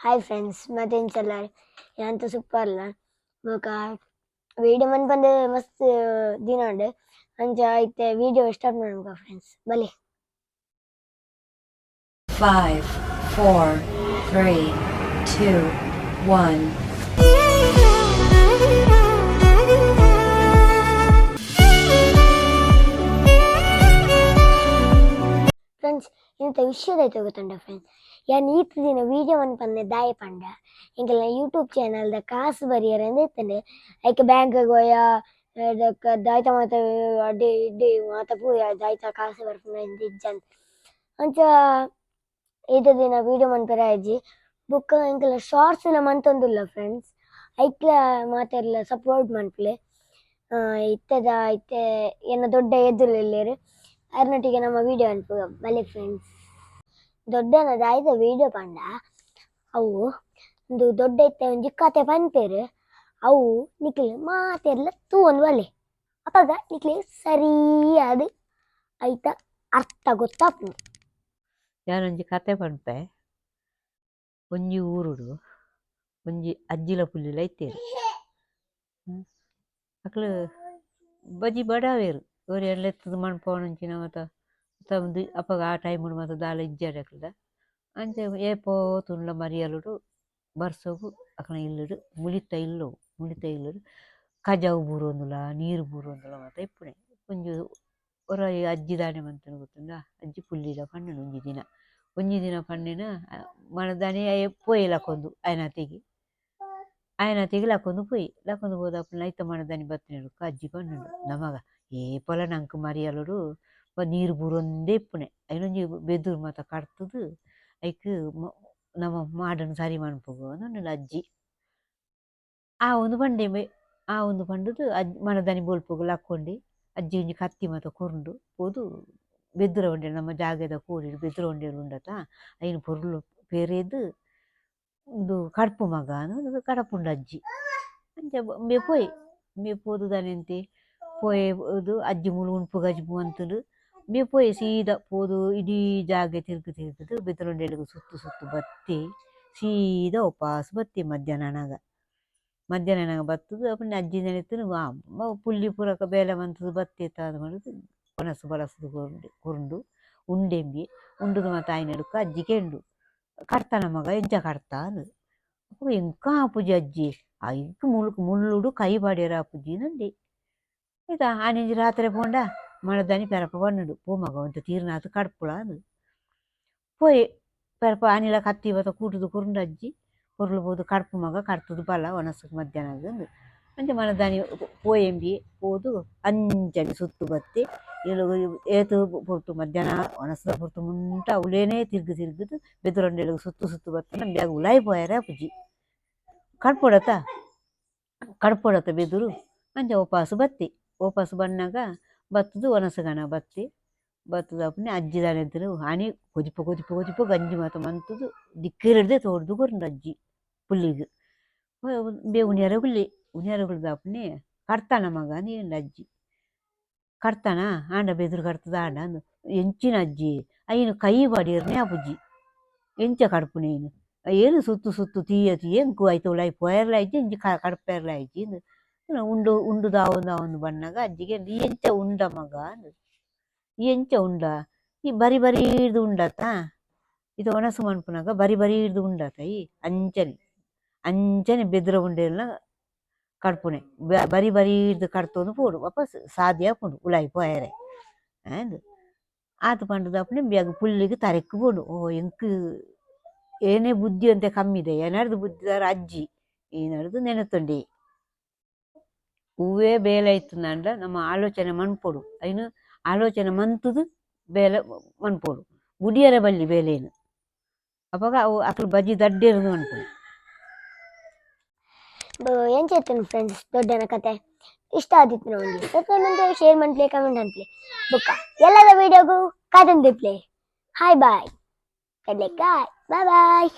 Hi friends ಮತ್ತೇನ್ಸಲ್ಲ ಎಂತ super ಅಲ್ಲ ಬೊಕ ವಿಡಿಯೋ ಮನ್ ಬಂದು ಮಸ್ತ್ ದಿನ ಉಂಡು ಅಂಚ ಐತೆ ವಿಡಿಯೋ ಸ್ಟಾರ್ಟ್ ಮಾಡೋಣ ಫ್ರೆಂಡ್ಸ್ ಬಲಿ five four three, two, one. ಇಂಥ ವಿಷಯದೈತೆ ಗೊತ್ತುಂಡ ಫ್ರೆಂಡ್ಸ್ ಯಾನ್ ಈತ ದಿನ ವಿಡಿಯೋ ಮನ್ ಪಂದೆ ದಾಯ ಪಂಡ ಇಂಕಲ್ನ ಯೂಟ್ಯೂಬ್ ಚಾನಲ್ದ ಕಾಸು ಬರಿಯರ ಎಂದಿತ್ತಂಡೆ ಐಕೆ ಬ್ಯಾಂಕ್ಗೆ ಹೋಯ ದಾಯ್ತ ಮಾತ ಅಡ್ಡಿ ಇಡ್ಡಿ ಮಾತ ಪೂಯ, ದಾಯ್ತ ಕಾಸು ಬರ್ಪುನ ಇಜ್ಜಂತ ಅಂಚ ಈತ ದಿನ ವಿಡಿಯೋ ಮನ್ಪೆರ ಆಯ್ಜಿ ಬುಕ್ಕ ಇಂಕಲ ಶಾರ್ಟ್ಸ್ ಎಲ್ಲ ಮಂತೊಂದುಲ್ಲ ಫ್ರೆಂಡ್ಸ್ ಐಕ್ಲ ಮಾತೆಲ್ಲ ಸಪೋರ್ಟ್ ಮನ್ಪ್ಲೆ. ಇತ್ತದ, ಐತೆ ಏನ ದೊಡ್ಡ ಎದುರು ಅರ್ನೊಟ್ಟಿಗೆ ನಮ್ಮ ವಿಡಿಯೋ ಅನ್ಪು ಬಲೆ ಫ್ರೆಂಡ್ಸ್ ದೊಡ್ಡನ ವೀಡಿಯೋ ಪಂಡ ಅವು ಒಂದು ದೊಡ್ಡ ಇತ್ತ ಒಂಜಿ ಕತೆ ಪನ್ಪೇರು ಅವು ನಿಕ್ಲೆ ಮಾತೆಲ್ಲ ತೂವೊಂದು ಬಲೆ ಅಪ್ಪಾಗ ನಿಕ್ಲೆ ಸರಿಯಾದ ಐತ ಅರ್ಥ ಗೊತ್ತಾಪುಂಡು ಯಾರೊಂಜಿ ಕತೆ ಪನ್ಪೆ ಒಂಜಿ ಊರುಡು, ಒಂಜಿ ಅಜ್ಜಿಲ ಪುಲ್ಲಿಲ ಇತ್ತೇರು. ಅಕ್ಲು ಬಜಿ ಬಡಾವೇರು. ಒರಿ ಎಡ್ಲೆತ್ತದು ಮಣ್ಪವನಂಚಿನ ಮತ್ತ ತಮ್ದು ಅಪ್ಪಗ ಆ ಟೈಮುಡು ಮಾತ ದಾಲ ಇಜ್ಜಾಡ್ ಅಕ್ಲದ ಅಂಚೆ ಏಪೋ ತುನ್ಲ ಮರಿಯಲುಡು ಬರ್ಸೋಗು ಅಕ್ಲ ಇಲ್ಲುಡು ಮುಳಿತ ಇಲ್ಲವು ಮುಳಿತ ಇಲ್ಲುಡು ಕಜಾವು ಬೂರೊಂದುಲ ನೀರು ಬೂರೊಂದುಲ ಮಾತ ಇಪ್ಪುನೆ ಒಂಜಿ ಒರ ಅಜ್ಜಿ ದಾನೆ ಮಂತನ ಗೊತ್ತುಂಡ ಅಜ್ಜಿ ಪುಲ್ಲಿಲ ಪಣ್ಣನು ಒಂಜಿ ದಿನ ಒಂಜಿ ದಿನ ಪನ್ನೆನ ಮನದಾನೆ ಪೋಯಿ ಲಕ್ಕೊಂದು ಆಯ್ನತಿಗೆ ಆಯ್ನತಿಗೆ ಲಕ್ಕೊಂದು ಪೋಯಿ ಲಕ್ಕೊಂದು ಹೋದಪ್ಪನ ಐತ ಮನದಾನಿ ಬತ್ತಿನಡು ಅಜ್ಜಿ ಪನ್ನಡು ನಮಗ ಏ ಪೊಲ ನಂಕ್ ಮರಿಯಲುಡು ನೀರು ಬೂರೊಂದೇ ಇಪ್ಪುನೆ ಐನೊಂಜಿ ಬೆದೂರು ಮಾತ ಕಡ್ತದು ಐಕ್ ಮ- ನಮ್ಮ ಮಾಡನ್ ಸರಿ ಮನ್ಪುಗು ಅಜ್ಜಿ. ಆ ಒಂದು ಪಂಡೆ ಆ ಒಂದು ಪಂಡುದು ಅಜ್ ಮನದಾನಿ ಬೋಲ್ಪೋಗು ಲಕ್ಕೊಂಡಿ ಅಜ್ಜಿ ಒಂಜಿ ಕತ್ತಿ ಮಾತ ಕೊರ್ಂಡು. ಪೋದು ಬೆದ್ದುರ ಉಂಡೆ ನಮ್ಮ ಜಾಗದ ಕೂಡಿ ಬೆದುರ ಉಂಡೆಲು ಉಂಡತ ಐನು ಪೊರ್ಲು ಪೇರೆದು ಒಂದು ಕಡ್ಪು ಮಗ ಅನ್ನೋದು ಕಡಪುಂಡು ಅಜ್ಜಿ. ಅಂಚ ಮೇ, ಪೋಯ್, ಮೇ ಪೋದುದನೆಂತೆ ಪೋಯೆ, ಇದು ಅಜ್ಜಿ ಮುಳು ಉಣ್ಪು ಗಜ್ಬು ಅಂತುಂಡು ಮೇ ಪೋಯೆ ಸೀದಾ ಪೋದು ಇಡೀ ಜಾಗ ತಿರ್ಗು ತಿರ್ಗುದು ಬೆತ್ತಲೊಂಡೆಲಿಗು ಸುತ್ತು ಸುತ್ತು ಬತ್ತಿ ಸೀದಾ ಉಪವಾಸ ಬತ್ತಿ ಮಧ್ಯಾಹ್ನನಾಗ ಮಧ್ಯಾಹ್ನನಾಗ ಬತ್ತದು ಅಪ್ಪನ ಅಜ್ಜಿ ನೆನೆತನು ಪುಲ್ಲಿ ಪೂರಕ ಬೇಲೆ ಮಂತದು, ಬತ್ತಿ ಎತ್ತಾದ ಮಾಡುದು ಒನಸು ಬಳಸದು ಕೊರಂಡು ಕೊರಂಡು ಉಂಡೆಂಬಿ, ಉಂಡುದು ಮಾತ ತಾಯಿ ಎಡುಕ ಅಜ್ಜಿ ಕೆಂಡು ಕಡ್ತಾನ ಮಗ ಎಜ್ಜ ಕಡ್ತಾ ಅಂದು. ಅಪ್ಪ ಎಂಕ ಆಪುಜಿ ಅಜ್ಜಿ ಐಕ್ ಮುಳ್ಳು ಮುಳ್ಳುಡು ಕೈ ಬಾಡ್ಯಾರ ಅಪ್ಪುಜಿ ನಂಡಿ ಆಯ್ತಾ ಆನೆಂಜಿ ರಾತ್ರಿ ಪೋಂಡ? ಪೋ ಮಗ ಒಂತ ತೀರ್ನಾಥ ಕಡ್ಪುಳ ಅಂದು ಪೋಯೆ ಪೆರಪ ಆನಿಲ ಕತ್ತಿ ಬತ್ತ ಕೂಟುದು ಕುರುಂಡು ಅಜ್ಜಿ ಪೊರ್ಲು ಪೋದು ಕಡ್ಪು ಮಗ ಕಡ್ತದು ಬಲ ಒನಸು ಮಧ್ಯಾಹ್ನದ ಅಂದು ಅಂಚೆ ಮನದಾನಿ ಪೋಯೆಂಬಿ ಪೋದು ಅಂಚನೆ ಸುತ್ತು ಬತ್ತಿ ಇಲು ಏತು ಪೊರ್ತು ಮಧ್ಯಾಹ್ನ ಒನಸದ ಪೊರ್ತು ಮುಂಟ ಉಲೇನೇ ತಿರ್ಗು ತಿರ್ಗುದು ಬೆದುರೊಂಡೆಲು ಸುತ್ತು ಸುತ್ತು ಬತ್ತ ಬ್ಯಾಗ್ ಉಲಾಯಿ ಪೋಯಾರೆ ಅಪ್ಪುಜಿ ಕಡ್ಪೊಡತ ಕಡ್ಪೊಡತ ಬೆದುರು ಅಂಚ ಉಪಾಸ ಬತ್ತಿ ವಾಪಸ್ ಬತ್ತದು ಒನಸಗಣ ಬತ್ತಿ ಬತ್ತದ ಅಪ್ಪನೆ ಅಜ್ಜಿದಾನೆ ಅಂತಾನು ಹಾನಿ ಕೊದಿಪ ಕೊದಿಪ ಕೊದಿಪ, ಗಂಜಿ ಮಾತ ಮಂತದು. ದಿಕ್ಕಿರದೆ ತೋರ್ದು ಕೊರಂದು ಅಜ್ಜಿ ಪುಲ್ಲಿಗೆ. ಬೇ ಉನಿಯರಗುಲ್ಲಿ ಉನಿಯರಗುಳ್ದು ಅಪ್ಪನೆ ಕಡ್ತಾನ ಮಗ ನೀನು ಅಜ್ಜಿ. ಕಡ್ತಾನ ಆಂಡ ಬೆದ್ರು ಕರ್ತದ ಆಂಡ ಅಂದು. ಎಂಚಿನ ಅಜ್ಜಿ, ಅಯ್ಯನು ಕೈ ಬಾಡಿಯರ್ನೇ ಅಪ್ಪುಜ್ಜಿ ಎಂಚ ಕಡ್ಪು ನೀನು. ಏನು ಸುತ್ತು ಸುತ್ತು ತೀಯ ತೀಯ ಎಂಕು ಆಯ್ತು ಲೈ ಇಂಜಿ ಎಂಜಿ ಕಡಪೆರ್ಲಾಯ್ತು ಕಡಪೆರ್ಲ ಆಯ್ತು ಇಂದು ಇನ್ನು ಉಂಡು ಉಂಡು ದಾವೊಂದು ದಾವೊಂದು ಬಣ್ಣಗ ಅಜ್ಜಿಗೆ ಈ ಎಂಚ ಉಂಡ ಮಗ ಅಂದು ಈ ಎಂಚ ಉಂಡ ಈ ಬರಿ ಬರಿ ಹಿಡ್ದು ಉಂಡತ ಇದು ಒಣಸು ಮನ್ಪುನಾಗ ಬರಿ ಬರಿ ಹಿಡ್ದು ಉಂಡತ ಈ ಅಂಚನೆ ಅಂಚನೆ ಬೆದ್ರ ಉಂಡೆಲ್ಲ ಕಡ್ಪುನೆ ಬ- ಬರಿ ಬರಿ ಹಿಡ್ದು ಕಡ್ತೊಂದು ಪೋಡು ವಾಪಸ್ ಸಾದಿ ಹಾಕೊಂಡು ಉಲಾಯಿ ಪೋಯರೆ ಅಂದು ಆತು ಪಂಡದ ಅಪ್ಪನೆ ಬ್ಯಾಗ್ ಪುಲ್ಲಿಗೆ ತರೆಕ್ಕು ಪೋಡು ಓ ಎಂಕ್ ಏನೇ ಬುದ್ಧಿ ಅಂತ ಕಮ್ಮಿದೆ ಏನಾರ್ದು ಬುದ್ಧಿದಾರ ಅಜ್ಜಿ ಏನಾರ್ದು ನೆನೆತೊಂಡಿ ಹೂವೇ ಬೇಲೆ ಇತ್ತು ನಂಡ ನಮ್ಮ ಆಲೋಚನೆ ಮನ್ಪೊಡು ಐನು ಆಲೋಚನೆ ಮಂತುದು ಬೇಲೆ ಮನ್ಪೊಡು ಗುಡಿಯರ ಬಲ್ಲಿ ಬೇಲೇನು ಅವಾಗ ಅವು ಅಕ್ಲು ಬಜ್ಜಿ ದಡ್ಡಿರದು ಮನ್ಪೊಡು ಎಂಚೆತ್ತನು ಫ್ರೆಂಡ್ಸ್ ದೊಡ್ಡನ ಕತೆ ಇಷ್ಟ ಆದಿತ್ತು ಒಂದು ಸಬ್ಸ್ಕ್ರೈಬ್ ಶೇರ್ ಮಾಡ್ಲಿ ಕಮೆಂಟ್ ಅನ್ಪ್ಲಿ ಬುಕ್ಕ ಎಲ್ಲದ ವಿಡಿಯೋಗೂ ಕಾದಂದಿಪ್ಲೆ ಹಾಯ್ ಬಾಯ್ ಕಡ್ಲೆಕಾಯ್ ಬಾಯ್ ಬಾಯ್